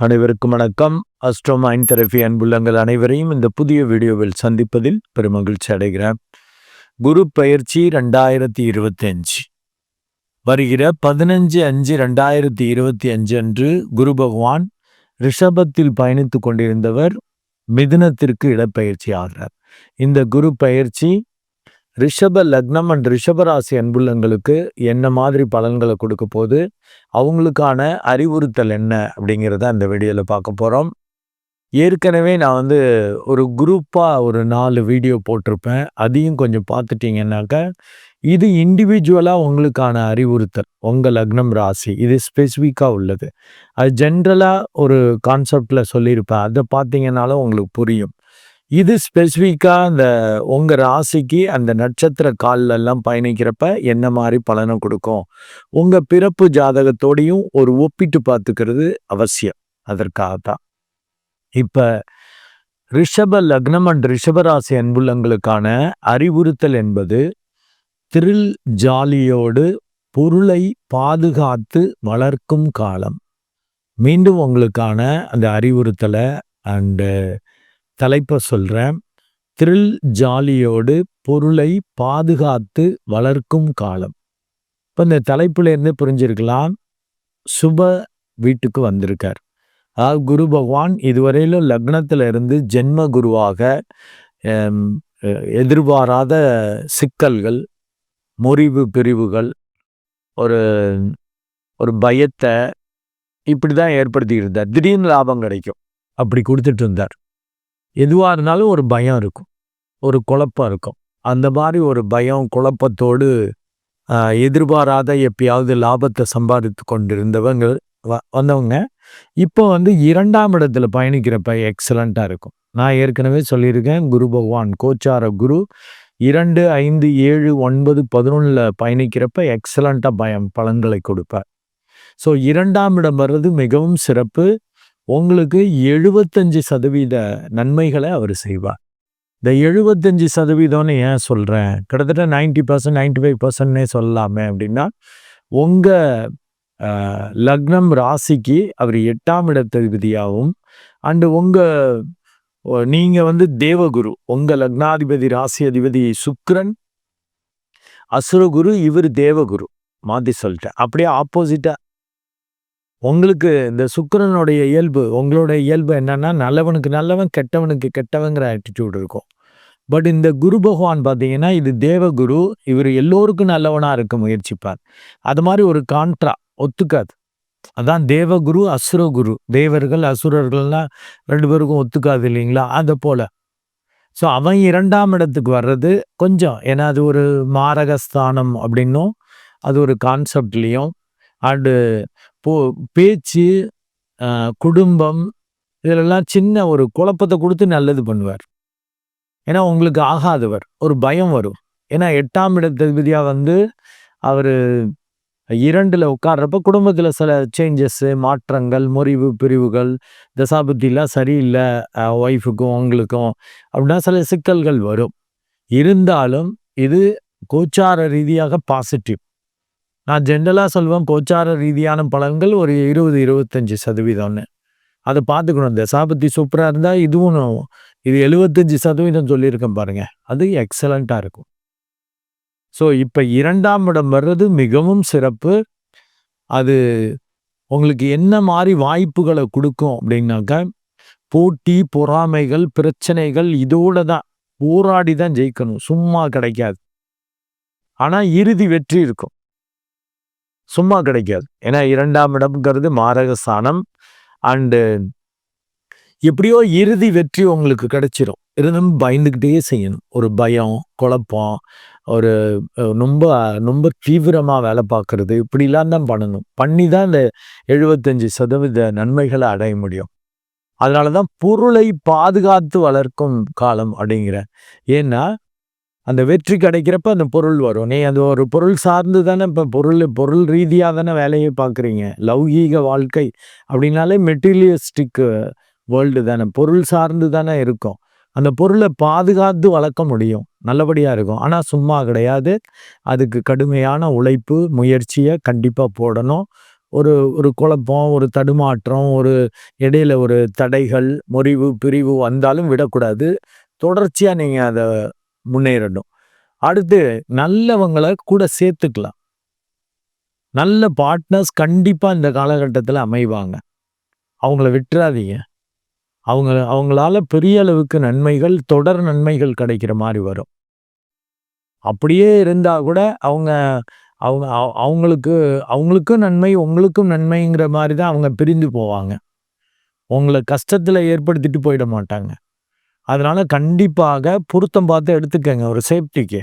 அனைவருக்கும் வணக்கம். Astro mind therapy அன்புள்ளங்கள் அனைவரையும் இந்த புதிய வீடியோவில் சந்திப்பதில் பெருமகிழ்ச்சி அடைகிறேன். குரு பயிற்சி ரெண்டாயிரத்தி இருபத்தி அஞ்சு. வருகிற பதினஞ்சு அஞ்சு ரெண்டாயிரத்தி இருபத்தி அஞ்சு அன்று குரு பகவான் ரிஷபத்தில் பயணித்து கொண்டிருந்தவர் மிதுனத்திற்கு இடப்பெயர்ச்சி ஆகிறார். இந்த குரு பயிற்சி ரிஷப லக்னம் அண்ட் ரிஷபராசி அன்புள்ளங்களுக்கு என்ன மாதிரி பலன்களை கொடுக்க போது அவங்களுக்கான அறிவுறுத்தல் என்ன? அப்படிங்கிறத அந்த வீடியோவில் பார்க்க போகிறோம் ஏற்கனவே நான் வந்து ஒரு குரூப்பாக ஒரு நாலு வீடியோ போட்டிருப்பேன். அதையும் கொஞ்சம் பார்த்துட்டிங்கன்னாக்க இது இண்டிவிஜுவலாக உங்களுக்கான அறிவுறுத்தல். உங்கள் லக்னம் ராசி இது ஸ்பெசிஃபிக்காக உள்ளது. அது ஜென்ரலாக ஒரு கான்செப்டில் சொல்லியிருப்பேன். அதை பார்த்தீங்கன்னாலும் உங்களுக்கு புரியும். இது ஸ்பெசிஃபிக்காக அந்த உங்கள் ராசிக்கு அந்த நட்சத்திர கால்லெல்லாம் பயணிக்கிறப்ப என்ன மாதிரி பலனை கொடுக்கும்? உங்கள் பிறப்பு ஜாதகத்தோடையும் ஒரு ஒப்பிட்டு பார்த்துக்கிறது அவசியம். அதற்காக தான் இப்போ ரிஷப லக்னம் அண்ட் ரிஷபராசி அன்புள்ளங்களுக்கான அறிவுறுத்தல் என்பது திரில் ஜாலியோடு பொருளை பாதுகாத்து வளர்க்கும் காலம். மீண்டும் உங்களுக்கான அந்த அறிவுறுத்தலை அண்டு தலைப்பை சொல்கிறேன் த்ரில் ஜாலியோடு பொருளை பாதுகாத்து வளர்க்கும் காலம். இப்போ இந்த தலைப்புலேருந்து புரிஞ்சிருக்கலாம். சுப வீட்டுக்கு வந்திருக்கார். அதாவது குரு பகவான் இதுவரையிலும் லக்னத்தில் இருந்து ஜென்ம குருவாக எதிர்பாராத சிக்கல்கள் முறிவு பிரிவுகள் ஒரு ஒரு பயத்தை இப்படி தான் ஏற்படுத்திக்கிட்டு திடீர்னு லாபம் கிடைக்கும். அப்படி கொடுத்துட்டு இருந்தார். எதுவாக இருந்தாலும் ஒரு பயம் இருக்கும். ஒரு குழப்பம் இருக்கும். அந்த மாதிரி ஒரு பயம் குழப்பத்தோடு எதிர்பாராத எப்பயாவது லாபத்தை சம்பாதித்து கொண்டிருந்தவங்க வந்தவங்க இப்போ வந்து இரண்டாம் இடத்துல பயணிக்கிறப்ப எக்ஸலண்ட்டாக இருக்கும். நான் ஏற்கனவே சொல்லியிருக்கேன் குரு பகவான் கோச்சார குரு இரண்டு ஐந்து ஏழு ஒன்பது பதினொன்றில் பயணிக்கிறப்ப எக்ஸலண்ட்டாக பயம் பலன்களை கொடுப்பார். ஸோ இரண்டாம் இடம் வர்றது மிகவும் சிறப்பு. உங்களுக்கு எழுபத்தஞ்சு சதவீத நன்மைகளை அவர் செய்வார். இந்த எழுபத்தஞ்சு சதவீதம்னு ஏன் சொல்கிறேன் கிட்டத்தட்ட நைன்டி பர்சன்ட் நைன்டி ஃபைவ் பர்சன்ட்னே சொல்லலாமே அப்படின்னா உங்கள் லக்னம் ராசிக்கு அவர் எட்டாம் இடத்ததிபதியாகவும் அண்டு உங்கள் நீங்கள் வந்து தேவகுரு உங்கள் லக்னாதிபதி ராசி அதிபதி சுக்ரன் அசுரகுரு இவர் தேவகுரு. மாற்றி சொல்லிட்டேன். அப்படியே ஆப்போசிட்டாக உங்களுக்கு இந்த சுக்கரனுடைய இயல்பு உங்களுடைய இயல்பு என்னன்னா நல்லவனுக்கு நல்லவன் கெட்டவனுக்கு கெட்டவங்கிற ஆட்டிடியூட் இருக்கும். பட் இந்த குரு பகவான் பார்த்தீங்கன்னா இது தேவகுரு இவர் எல்லோருக்கும் நல்லவனாக இருக்க முயற்சிப்பார். அது மாதிரி ஒரு கான்ட்ரா ஒத்துக்காது. அதான் தேவகுரு அசுரகுரு. தேவர்கள் அசுரர்கள்லாம் ரெண்டு பேருக்கும் ஒத்துக்காது இல்லைங்களா? அதை போல். ஸோ அவன் இரண்டாம் இடத்துக்கு வர்றது கொஞ்சம் ஏன்னா அது ஒரு மாரகஸ்தானம் அப்படின்னும் அது ஒரு கான்செப்ட்லேயும் அண்டு போ பேச்சு குடும்பம் இதிலெல்லாம் சின்ன ஒரு குழப்பத்தை கொடுத்து நல்லது பண்ணுவார். ஏன்னா உங்களுக்கு ஆகாதவர். ஒரு பயம் வரும். ஏன்னா எட்டாம் இடத்ததிபதியாக வந்து அவர் இரண்டில் உட்கார்றப்ப குடும்பத்தில் சில சேஞ்சஸ்ஸு மாற்றங்கள் முறிவு பிரிவுகள் தசாபுத்திலாம் சரியில்லை ஒய்ஃபுக்கும் உங்களுக்கும் அப்படின்னா சில சிக்கல்கள் வரும். இருந்தாலும் இது கோச்சார ரீதியாக பாசிட்டிவ் நான் ஜென்ரலாக சொல்வேன் கோச்சார ரீதியான பலன்கள் ஒரு இருபது இருபத்தஞ்சி சதவீதம்னு. அதை பார்த்துக்கணும். இந்த சாபத்தி சூப்பராக இருந்தால் இதுவும் இது எழுபத்தஞ்சி சதவீதம் சொல்லியிருக்கேன் பாருங்கள் அது எக்ஸலண்ட்டாக இருக்கும். ஸோ இப்போ இரண்டாம் இடம் வர்றது மிகவும் சிறப்பு. அது உங்களுக்கு என்ன மாதிரி வாய்ப்புகளை கொடுக்கும் அப்படின்னாக்கா போட்டி பொறாமைகள் பிரச்சனைகள் இதோட தான் போராடி தான் ஜெயிக்கணும். சும்மா கிடைக்காது. ஆனால் இறுதி வெற்றி இருக்கும். சும்மா கிடைக்காது. ஏன்னா இரண்டாம் இடம்ங்கிறது மாரகஸ்தானம் அண்டு எப்படியோ இறுதி வெற்றி உங்களுக்கு கிடைச்சிரும். இருந்தும் பயந்துக்கிட்டே செய்யணும். ஒரு பயம் குழப்பம் ஒரு ரொம்ப ரொம்ப தீவிரமாக வேலை பார்க்குறது. இப்படிலாம் தான் பண்ணணும். பண்ணி தான் இந்த எழுபத்தஞ்சி சதவீத நன்மைகளை அடைய முடியும். அதனால தான் பொருளை பாதுகாத்து வளர்க்கும் காலம் அப்படிங்கிற. ஏன்னா அந்த வெற்றி கிடைக்கிறப்ப அந்த பொருள் வரும். நீ அது ஒரு பொருள் சார்ந்து தானே இப்போ பொருள் பொருள் ரீதியாக தானே வேலையை பார்க்குறீங்க. லௌகீக வாழ்க்கை அப்படின்னாலே மெட்டீரியலிஸ்டிக் வேர்ல்டு தானே. பொருள் சார்ந்து தானே இருக்கும். அந்த பொருளை பாதுகாத்து வளர்க்க முடியும். நல்லபடியாக இருக்கும். ஆனால் சும்மா கிடையாது. அதுக்கு கடுமையான உழைப்பு முயற்சியை கண்டிப்பாக போடணும். ஒரு ஒரு குழப்பம் ஒரு தடுமாற்றம் ஒரு இடையில ஒரு தடைகள் முறிவு பிரிவு வந்தாலும் விடக்கூடாது. தொடர்ச்சியாக நீங்கள் அதை முன்னேறணும். அடுத்து நல்லவங்களை கூட சேர்த்துக்கலாம். நல்ல பார்ட்னர்ஸ் கண்டிப்பாக இந்த காலகட்டத்தில் அமைவாங்க. அவங்கள விட்டுறாதீங்க. அவங்க அவங்களால பெரிய அளவுக்கு நன்மைகள் தொடர் நன்மைகள் கிடைக்கிற மாதிரி வரும். அப்படியே இருந்தால் கூட அவங்க அவங்க அவங்களுக்கு அவங்களுக்கும் நன்மை உங்களுக்கும் நன்மைங்கிற மாதிரி தான் அவங்க பிரிந்து போவாங்க. உங்களை கஷ்டத்தில் ஏற்படுத்திட்டு போயிட மாட்டாங்க. அதனால் கண்டிப்பாக பொருத்தம் பார்த்து எடுத்துக்கங்க ஒரு சேஃப்டிக்கு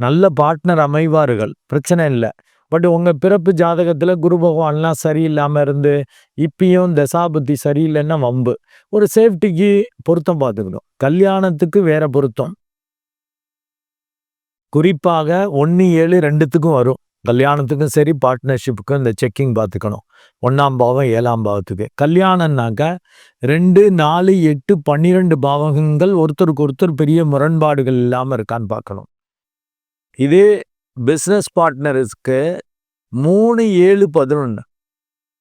நல்ல பார்ட்னர் அமைவார்கள் பிரச்சனை இல்லை. பட் உங்கள் பிறப்பு ஜாதகத்தில் குரு பகவான்லாம் சரியில்லாமல் இருந்து இப்பயும் தசாபுத்தி சரியில்லைன்னா வம்பு. ஒரு சேஃப்டிக்கு பொருத்தம் பார்த்துக்கணும். கல்யாணத்துக்கு வேற பொருத்தம். குறிப்பாக ஒன்று ஏழு ரெண்டுத்துக்கும் வரும். கல்யாணத்துக்கும் சரி பார்ட்னர்ஷிப்புக்கும் இந்த செக்கிங் பார்த்துக்கணும். ஒன்றாம் பாவம் ஏழாம் பாவத்துக்கு. கல்யாணம்னாக்க ரெண்டு நாலு எட்டு பன்னிரெண்டு பாவகங்கள் ஒருத்தருக்கு ஒருத்தர் பெரிய முரண்பாடுகள் இல்லாமல் இருக்கான்னு பார்க்கணும். இதே பிஸ்னஸ் பார்ட்னர்ஸ்க்கு மூணு ஏழு பதினொன்று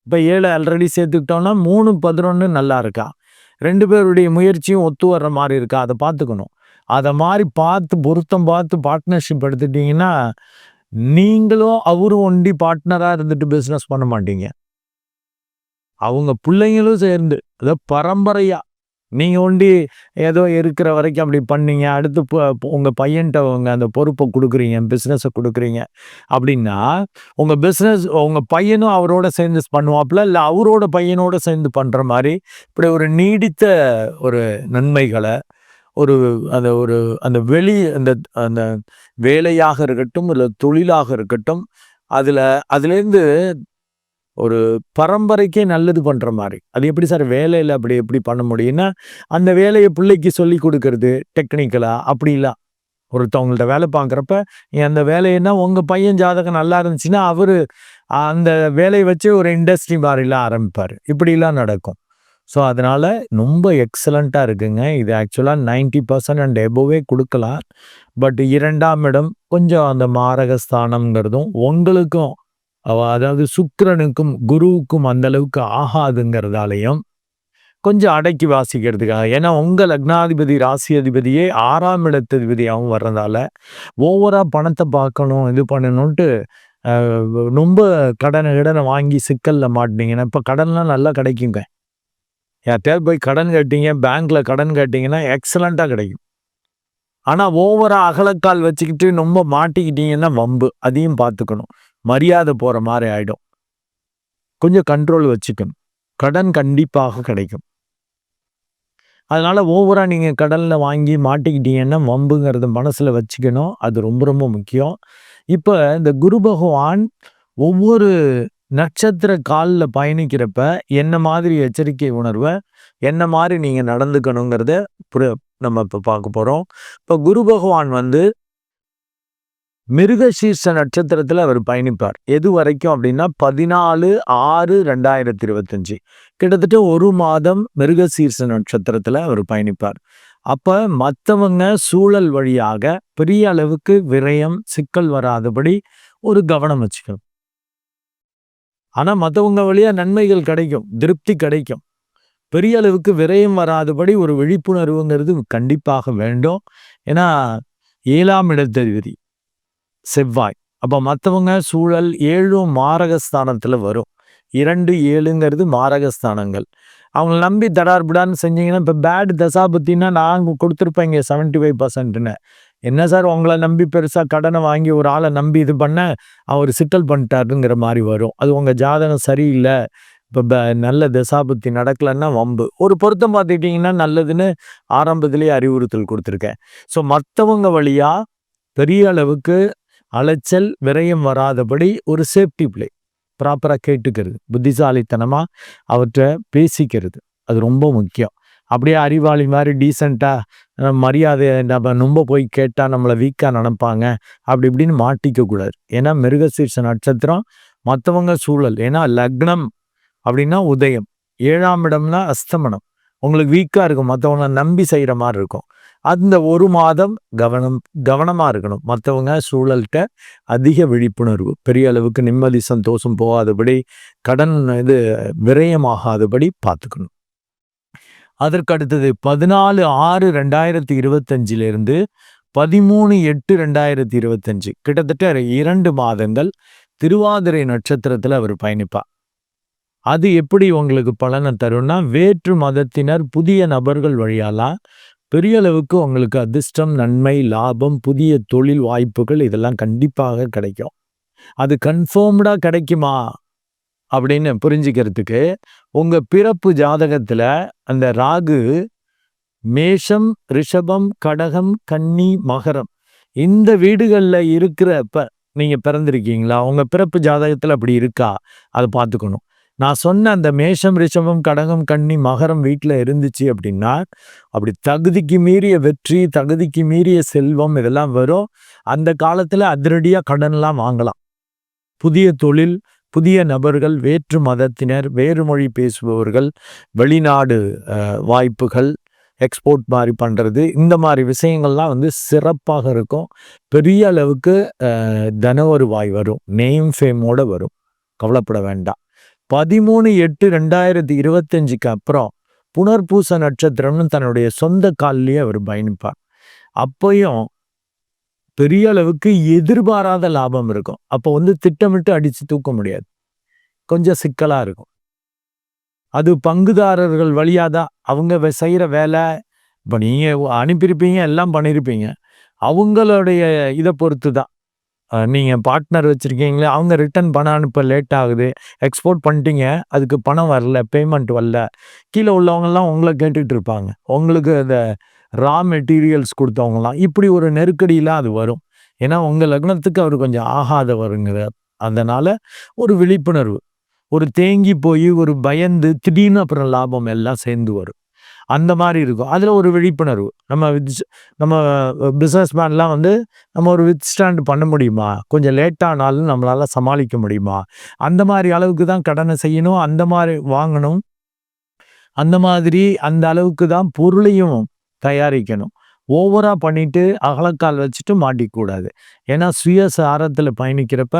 இப்போ ஏழு ஆல்ரெடி சேர்த்துக்கிட்டோம்னா மூணு பதினொன்று நல்லா இருக்கா? ரெண்டு பேருடைய முயற்சியும் ஒத்து வர்ற மாதிரி இருக்கா? அதை பார்த்துக்கணும். அதை மாதிரி பார்த்து பொருத்தம் பார்த்து பார்ட்னர்ஷிப் எடுத்துட்டிங்கன்னா நீங்களும் அவரும் ஒண்டி பார்ட்னராக இருந்துட்டு பிஸ்னஸ் பண்ண மாட்டீங்க. அவங்க பிள்ளைங்களும் சேர்ந்து அதாவது பரம்பரையாக நீங்கள் ஒண்டி ஏதோ இருக்கிற வரைக்கும் அப்படி பண்ணீங்க அடுத்து உங்கள் பையன்கிட்ட உங்கள் அந்த பொறுப்பை கொடுக்குறீங்க பிஸ்னஸை கொடுக்குறீங்க அப்படின்னா உங்கள் பிஸ்னஸ் உங்கள் பையனும் அவரோட சேர்ந்து பண்ணுவாப்புல இல்லை அவரோட பையனோட சேர்ந்து பண்ணுற மாதிரி இப்படி ஒரு நீடித்த ஒரு நன்மைகளை ஒரு அந்த ஒரு அந்த வெளி அந்த அந்த வேலையாக இருக்கட்டும் இல்லை தொழிலாக இருக்கட்டும் அதில் அதுலேருந்து ஒரு பரம்பரைக்கே நல்லது பண்ணுற மாதிரி. அது எப்படி சார் வேலையில் அப்படி எப்படி பண்ண முடியும்னா அந்த வேலையை பிள்ளைக்கு சொல்லி கொடுக்கறது டெக்னிக்கலாக அப்படிலாம் ஒருத்தவங்கள்ட்ட வேலை பார்க்குறப்ப அந்த வேலைன்னா உங்கள் பையன் ஜாதகம் நல்லா இருந்துச்சுன்னா அவர் அந்த வேலையை வச்சு ஒரு இண்டஸ்ட்ரி மாதிரிலாம் ஆரம்பிப்பார். இப்படிலாம் நடக்கும். ஸோ அதனால் ரொம்ப எக்ஸலண்ட்டாக இருக்குங்க. இது ஆக்சுவலாக நைன்டி பர்சன்ட் அண்ட் எபோவே கொடுக்கலாம். பட் இரண்டாம் இடம் கொஞ்சம் அந்த மாரகஸ்தானம்ங்கிறதும் உங்களுக்கும் அதாவது சுக்கரனுக்கும் குருவுக்கும் அந்த அளவுக்கு ஆகாதுங்கிறதாலையும் கொஞ்சம் அடக்கி வாசிக்கிறதுக்காக ஏன்னா உங்கள் லக்னாதிபதி ராசி அதிபதியே ஆறாம் இடத்ததிபதியாகவும் வர்றதால ஓவராக பணத்தை பார்க்கணும் இது பண்ணணுன்ட்டு ரொம்ப கடனை கடனை வாங்கி சிக்கலில் மாட்டினீங்கன்னா இப்போ கடன்லாம் நல்லா கிடைக்குங்க. யார்ட்டையாவது போய் கடன் கட்டிங்க பேங்க்கில் கடன் கட்டிங்கன்னா எக்ஸலண்ட்டாக கிடைக்கும். ஆனால் ஓவராக அகலக்கால் வச்சுக்கிட்டு ரொம்ப மாட்டிக்கிட்டீங்கன்னா வம்பு அதையும் பார்த்துக்கணும். மரியாதை போகிற மாதிரி ஆகிடும் கொஞ்சம் கண்ட்ரோல் வச்சுக்கணும். கடன் கண்டிப்பாக கிடைக்கும். அதனால் ஓவராக நீங்கள் கடலில் வாங்கி மாட்டிக்கிட்டீங்கன்னா வம்புங்கிறத மனசில் வச்சுக்கணும். அது ரொம்ப ரொம்ப முக்கியம். இப்போ இந்த குரு பகவான் ஒவ்வொரு நட்சத்திர காலில் பயணிக்கிறப்ப என்ன மாதிரி எச்சரிக்கை உணர்வை என்ன மாதிரி நீங்கள் நடந்துக்கணுங்கிறத நம்ம இப்போ பார்க்க போகிறோம் இப்போ குரு பகவான் வந்து மிருகசீர்ஷ நட்சத்திரத்தில் அவர் பயணிப்பார். எது வரைக்கும் அப்படின்னா பதினாலு ஆறு ரெண்டாயிரத்தி இருபத்தஞ்சி கிட்டத்தட்ட ஒரு மாதம் மிருகசீர்ஷ நட்சத்திரத்தில் அவர் பயணிப்பார். அப்போ மற்றவங்க சூழல் வழியாக பெரிய அளவுக்கு விரயம் சிக்கல் வராதபடி ஒரு கவனம் வச்சுக்கணும். ஆனால் மற்றவங்க வழியாக நன்மைகள் கிடைக்கும் திருப்தி கிடைக்கும். பெரிய அளவுக்கு விரயம் வராதபடி ஒரு விழிப்புணர்வுங்கிறது கண்டிப்பாக வேண்டும். ஏன்னா ஏழாம் இடத்ததிபதி. செவ்வாய். அப்போ மற்றவங்க சூழல் ஏழும் மாரகஸ்தானத்தில் வரும். இரண்டு ஏழுங்கிறது மாரகஸ்தானங்கள். அவங்க நம்பி தடார்புடான்னு செஞ்சீங்கன்னா இப்போ பேட் தசாபத்தின்னா நாங்கள் கொடுத்துருப்பேங்க செவன்ட்டி ஃபைவ் பர்சன்ட்னு என்ன சார் உங்களை நம்பி பெருசாக கடனை வாங்கி ஒரு ஆளை நம்பி இது பண்ண அவர் சிக்கல் பண்ணிட்டாருங்கிற மாதிரி வரும். அது உங்கள் ஜாதகம் சரியில்லை. இப்போ நல்ல தசாபுத்தி நடக்கலைன்னா வம்பு. ஒரு பொருத்தம் பார்த்துக்கிட்டிங்கன்னா நல்லதுன்னு ஆரம்பத்திலேயே அறிவுறுத்தல் கொடுத்துருக்கேன். ஸோ மற்றவங்க வழியாக பெரிய அளவுக்கு அலைச்சல் விரயம் வராதபடி ஒரு சேஃப்டி பிளே ப்ராப்பராக கேட்டுக்கிறது புத்திசாலித்தனமாக அவற்றை பேசிக்கிறது. அது ரொம்ப முக்கியம். அப்படியே அறிவாளி மாதிரி டீசெண்டாக மரியாதை நம்ம ரொம்ப போய் கேட்டால் நம்மளை வீக்காக நினப்பாங்க. அப்படி இப்படின்னு மாட்டிக்க கூடாது. ஏன்னா மிருகசீர்ஷ நட்சத்திரம் மற்றவங்க சூழல். ஏன்னா லக்னம் அப்படின்னா உதயம். ஏழாம் இடம்னா அஸ்தமனம். உங்களுக்கு வீக்காக இருக்கும். மற்றவங்களை நம்பி செய்கிற மாதிரி இருக்கும். அந்த ஒரு மாதம் கவனம் கவனமாக இருக்கணும். மற்றவங்க சூழல்கிட்ட அதிக விழிப்புணர்வு பெரிய அளவுக்கு நிம்மதி சந்தோஷம் போகாதபடி கடன் இது விரயமாகாதபடி பார்த்துக்கணும். அதற்கு அடுத்தது பதினாலு ஆறு ரெண்டாயிரத்தி இருபத்தஞ்சிலிருந்து பதிமூணு எட்டு ரெண்டாயிரத்தி இருபத்தஞ்சு. கிட்டத்தட்ட இரண்டு மாதங்கள் திருவாதிரை நட்சத்திரத்தில் அவர் பயணிப்பார். அது எப்படி உங்களுக்கு பலனை தரும்னா வேற்று மதத்தினர் புதிய நபர்கள் வழியாலாம் பெரிய அளவுக்கு உங்களுக்கு அதிர்ஷ்டம் நன்மை லாபம் புதிய தொழில் வாய்ப்புகள் இதெல்லாம் கண்டிப்பாக கிடைக்கும். அது கன்ஃபார்ம்டாக கிடைக்குமா? அப்படின்னு புரிஞ்சுக்கிறதுக்கு உங்கள் பிறப்பு ஜாதகத்தில் அந்த ராகு மேஷம் ரிஷபம் கடகம் கன்னி மகரம் இந்த வீடுகளில் இருக்கிறப்ப நீங்கள் பிறந்திருக்கீங்களா? உங்கள் பிறப்பு ஜாதகத்தில் அப்படி இருக்கா? அதை பார்த்துக்கணும். நான் சொன்ன அந்த மேஷம் ரிஷபம் கடகம் கன்னி மகரம் வீட்டில் இருந்துச்சு அப்படின்னா அப்படி தகுதிக்கு மீறிய வெற்றி தகுதிக்கு மீறிய செல்வம் இதெல்லாம் வரும். அந்த காலத்தில் அதிரடியாக கடன்லாம் வாங்கலாம். புதிய தொழில் புதிய நபர்கள் வேற்று மதத்தினர் வேறு மொழி பேசுபவர்கள் வெளிநாடு வாய்ப்புகள் எக்ஸ்போர்ட் மாதிரி பண்ணுறது இந்த மாதிரி விஷயங்கள்லாம் வந்து சிறப்பாக இருக்கும். பெரிய அளவுக்கு தன வருவாய் வரும். நேம் ஃபேமோடு வரும். கவலைப்பட வேண்டாம். பதிமூணு எட்டு ரெண்டாயிரத்தி இருபத்தஞ்சுக்கு அப்புறம் புனர்பூச நட்சத்திரம்னு தன்னுடைய சொந்த கால்லேயே அவர் பயணிப்பார். அப்பையும் பெரிய அளவுக்கு எதிர்பாராத லாபம் இருக்கும். அப்போ வந்து திட்டமிட்டு அடித்து தூக்க முடியாது. கொஞ்சம் சிக்கலாக இருக்கும். அது பங்குதாரர்கள் வழியாக தான் அவங்க செய்கிற வேலை. இப்போ நீங்கள் அனுப்பியிருப்பீங்க எல்லாம் பண்ணியிருப்பீங்க. அவங்களுடைய இதை பொறுத்து தான் நீங்கள் பார்ட்னர் வச்சுருக்கீங்களே அவங்க ரிட்டன் பணம் அனுப்ப லேட் ஆகுது. எக்ஸ்போர்ட் பண்ணிட்டீங்க அதுக்கு பணம் வரல பேமெண்ட் வரல. கீழே உள்ளவங்கெல்லாம் உங்களை கேட்டுக்கிட்டு இருப்பாங்க. உங்களுக்கு அந்த ரா மெட்டீரியல்ஸ் கொடுத்தவங்கலாம். இப்படி ஒரு நெருக்கடியெலாம் அது வரும். ஏன்னா உங்கள் லக்னத்துக்கு அவர் கொஞ்சம் ஆகாத வருங்கிறார் அதனால் ஒரு விழிப்புணர்வு. ஒரு தேங்கி போய் ஒரு பயந்து திடீர்னு அப்புறம் லாபம் எல்லாம் சேர்ந்து வரும். அந்த மாதிரி இருக்கும். அதில் ஒரு விழிப்புணர்வு. நம்ம வித் நம்ம பிஸ்னஸ் மேன்லாம் வந்து நம்ம ஒரு வித் ஸ்டாண்ட் பண்ண முடியுமா? கொஞ்சம் லேட்டானாலும் நம்மளால் சமாளிக்க முடியுமா? அந்த மாதிரி அளவுக்கு தான் கடனை செய்யணும். அந்த மாதிரி வாங்கணும். அந்த மாதிரி அந்த அளவுக்கு தான் பொருளையும் தயாரிக்கணும். ஓவராக பண்ணிட்டு அகலக்கால் வச்சுட்டு மாட்டிக்கூடாது ஏன்னா சுய சாரத்தில் பயணிக்கிறப்ப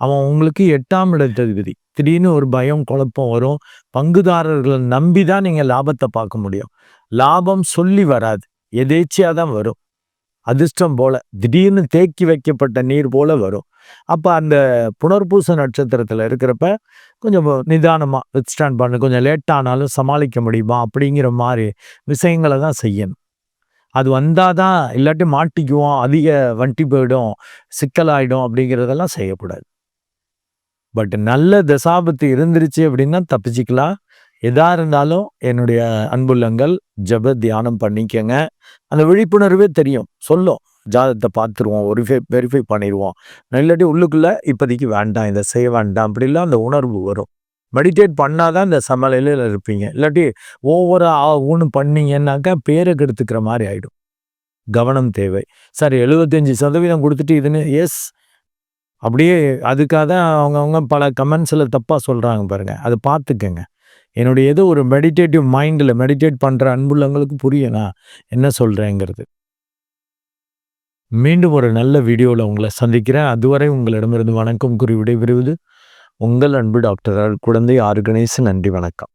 அவன் உங்களுக்கு எட்டாம் இடத்ததிபதி. திடீர்னு ஒரு பயம் குழப்பம் வரும். பங்குதாரர்களை நம்பி தான் நீங்கள் லாபத்தை பார்க்க முடியும். லாபம் சொல்லி வராது. எதேச்சியாக தான் வரும். அதிர்ஷ்டம் போல. திடீர்னு தேக்கி வைக்கப்பட்ட நீர் போல வரும். அப்போ அந்த புனர்பூச நட்சத்திரத்தில் இருக்கிறப்ப கொஞ்சம் நிதானமாக வித்ஸ்டாண்ட் பண்ணு. கொஞ்சம் லேட்டானாலும் சமாளிக்க முடியுமா? அப்படிங்கிற மாதிரி விஷயங்களை தான் செய்யணும். அது வந்தால் தான் இல்லாட்டி மாட்டிக்குவோம். அதிக வண்டி போயிடும். சிக்கலாயிடும் அப்படிங்கிறதெல்லாம் செய்யக்கூடாது. பட் நல்ல தசாபத்து இருந்துருச்சு அப்படின்னா தப்பிச்சிக்கலாம். எதா இருந்தாலும் என்னுடைய அன்புள்ளங்கள் ஜப தியானம் பண்ணிக்கங்க. அந்த விழிப்புணர்வே தெரியும். சொல்லும். ஜாதத்தை பார்த்துருவோம். வெரிஃபை வெரிஃபை பண்ணிடுவோம் இல்லாட்டி உள்ளுக்குள்ளே இப்போதைக்கு வேண்டாம் இதை செய்ய வேண்டாம் அப்படிலாம் அந்த உணர்வு வரும். மெடிடேட் பண்ணாதான் இந்த சமநிலையில் இருப்பீங்க. இல்லாட்டி ஒவ்வொரு ஒன்று பண்ணீங்கன்னாக்கா பேரை கெடுத்துக்கிற மாதிரி ஆகிடும் கவனம் தேவை. சார் எழுபத்தஞ்சி சதவீதம் கொடுத்துட்டு இதுன்னு எஸ் அப்படியே அதுக்காக தான் அவங்கவுங்க பல கமெண்ட்ஸில் தப்பாக சொல்கிறாங்க பாருங்கள் அதை பார்த்துக்கங்க. என்னுடைய எது ஒரு மெடிடேட்டிவ் மைண்டில் மெடிடேட் பண்ணுற அன்புள்ளவங்களுக்கு புரியனா என்ன சொல்கிறேங்கிறது மீண்டும் ஒரு நல்ல வீடியோவில் உங்களை சந்திக்கிறேன். அதுவரை உங்களிடமிருந்து வணக்கம் கூறி விடைபெறுவது உங்கள் அன்பு டாக்டர் குழந்தை ஆர்கனைஸ் நன்றி வணக்கம்.